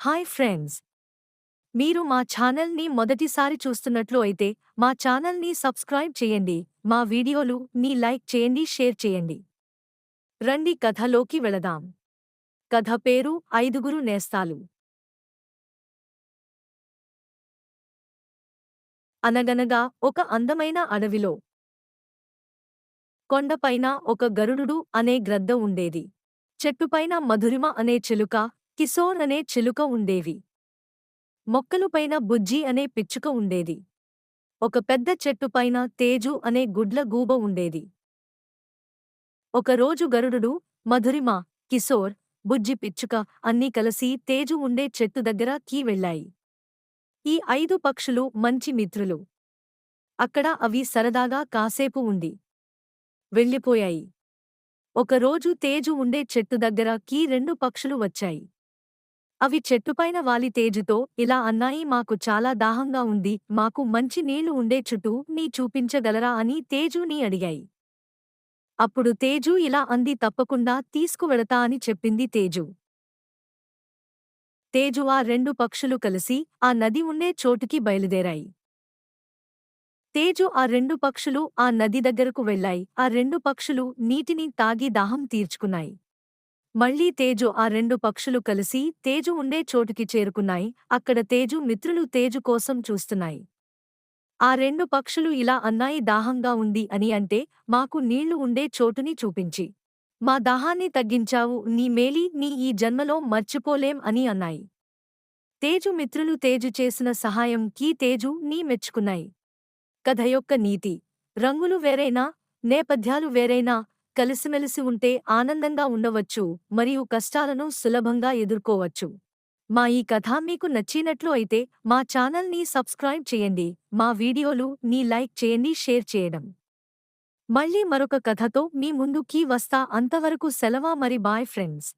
Hi friends! మీరు మా ఛానల్ని మొదటిసారి చూస్తున్నట్లు అయితే మా ఛానల్ని సబ్స్క్రైబ్ చేయండి. మా వీడియోలు మీ లైక్ చేయండి షేర్ చేయండి. రండి కథలోకి వెళదాం. కథ పేరు ఐదుగురు నేస్తాలు. అనగనగా ఒక అందమైన అడవిలో కొండపైన ఒక గరుడుడు అనే గ్రద్ద ఉండేది. చెట్టుపైన మధురిమ అనే చిలుక కిశోర్ అనే చిలుక ఉండేవి. మొక్కలుపైన బుజ్జి అనే పిచ్చుక ఉండేది. ఒక పెద్ద చెట్టుపైన తేజు అనే గుడ్ల గూబ ఉండేది. ఒకరోజు గరుడు మధురిమ కిశోర్ బుజ్జి పిచ్చుక అన్నీ కలిసి తేజు ఉండే చెట్టు దగ్గర కీ వెళ్ళాయి ఈ ఐదు పక్షులు మంచి మిత్రులు. అక్కడ అవి సరదాగా కాసేపు ఉండి వెళ్ళిపోయాయి. ఒకరోజు తేజు ఉండే చెట్టు దగ్గర కీ రెండు పక్షులు వచ్చాయి. అవి చెట్టుపైన వాలి తేజుతో ఇలా అన్నాయి మాకు చాలా దాహంగా ఉంది మాకు మంచి నీళ్ళు ఉండే చుట్టూ నీ చూపించగలరా? అని తేజుని అడిగాయి. అప్పుడు తేజు ఇలా అంది తప్పకుండా తీసుకువెడతా అని చెప్పింది తేజు. తేజు ఆ రెండు పక్షులు కలిసి ఆ నది ఉండే చోటుకి బయలుదేరాయి. తేజు ఆ రెండు పక్షులు ఆ నది దగ్గరకు వెళ్ళాయి ఆ రెండు పక్షులు నీటిని తాగి దాహం తీర్చుకున్నాయి. మళ్ళీ తేజు ఆ రెండు పక్షులు కలిసి తేజు ఉండే చోటుకి చేరుకున్నాయి. అక్కడ తేజు మిత్రులు తేజు కోసం చూస్తున్నాయి. ఆ రెండు పక్షులు ఇలా అన్నాయి దాహంగా ఉంది అని అంటే మాకు నీళ్ళు ఉండే చోటుని చూపించి. మా దాహాన్ని తగ్గించావు నీ మేలి నీ ఈ జన్మలో మర్చిపోలేం అని అన్నాయి. తేజు మిత్రులు తేజు చేసిన సహాయం కీ తేజు నీ మెచ్చుకున్నాయి. కథ యొక్క నీతి. రంగులు వేరైనా నేపథ్యాలు వేరైనా కలిసిమెలిసి ఉంటే ఆనందంగా ఉండవచ్చు మరియు కష్టాలను సులభంగా ఎదుర్కోవచ్చు. మా ఈ కథ మీకు నచ్చినట్లు అయితే మా ఛానల్ని సబ్స్క్రైబ్ చేయండి మా వీడియోలు నీ లైక్ చేయండి షేర్ చేయడం. మళ్ళీ మరొక కథతో మీ ముందుకి వస్తా అంతవరకు సెలవా మరి బాయ్ ఫ్రెండ్స్.